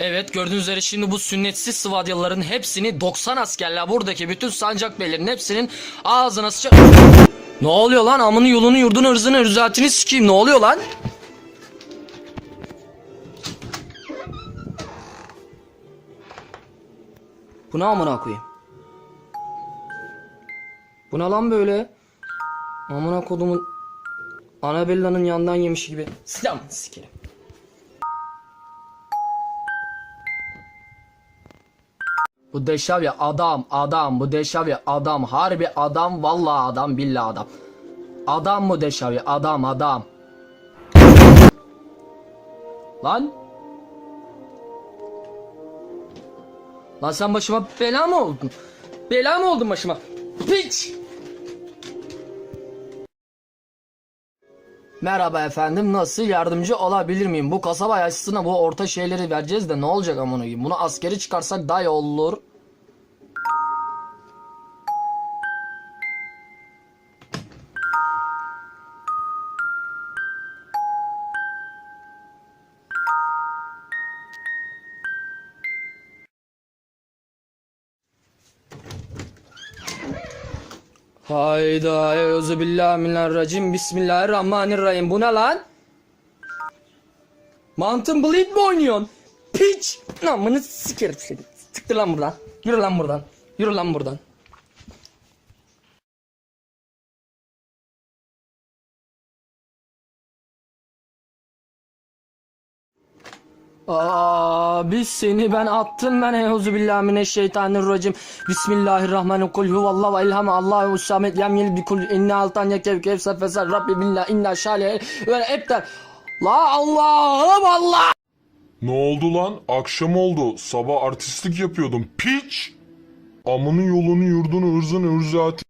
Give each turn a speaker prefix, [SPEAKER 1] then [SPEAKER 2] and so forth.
[SPEAKER 1] Evet gördüğünüz üzere şimdi bu sünnetsiz sıvadyalıların hepsini 90 askerler buradaki bütün sancak beylerin hepsinin ağzına sıçak... Ne oluyor lan amını yolunu yurdunu ırzını ırzatini sikeyim ne oluyor lan? Bu ne amına koyayım? Bu ne lan böyle? Amına kodumun Anabella'nın yandan yemiş gibi. Silah sikerim. Bu Deşavya adam adam bu Deşavya adam harbi adam vallahi adam billahi adam. Adam bu Deşavya adam adam. Lan. Lan sen başıma bela mı oldun? Bela mı oldun başıma? Piç! Merhaba efendim nasıl yardımcı olabilir miyim? Bu kasaba yaşlısına bu orta şeyleri vereceğiz de ne olacak amına koyayım? Bunu askeri çıkarsak daha iyi olur. Hayda euzubillahimineşşeytanirracim bismillahirrahmanirrahim bu ne lan? Mountain Blade mi oynuyorsun? Piç! Namını sikerim seni. Siktir lan buradan. Yürü lan buradan. Yürü lan buradan. Abi seni ben attım ben euzubillahimineşşeytanirracim Bismillahirrahmanirrahim Kul huvallahu ve ilham Allahu samet yem yel bi kul inna altan yekev kevser fesel Rabbi billah inna şale ve hepter La Allah'ım Allah
[SPEAKER 2] Ne oldu lan? Akşam oldu. Sabah artistlik yapıyordum. Piç! Amını yolunu yurdunu ırzını ırzatı.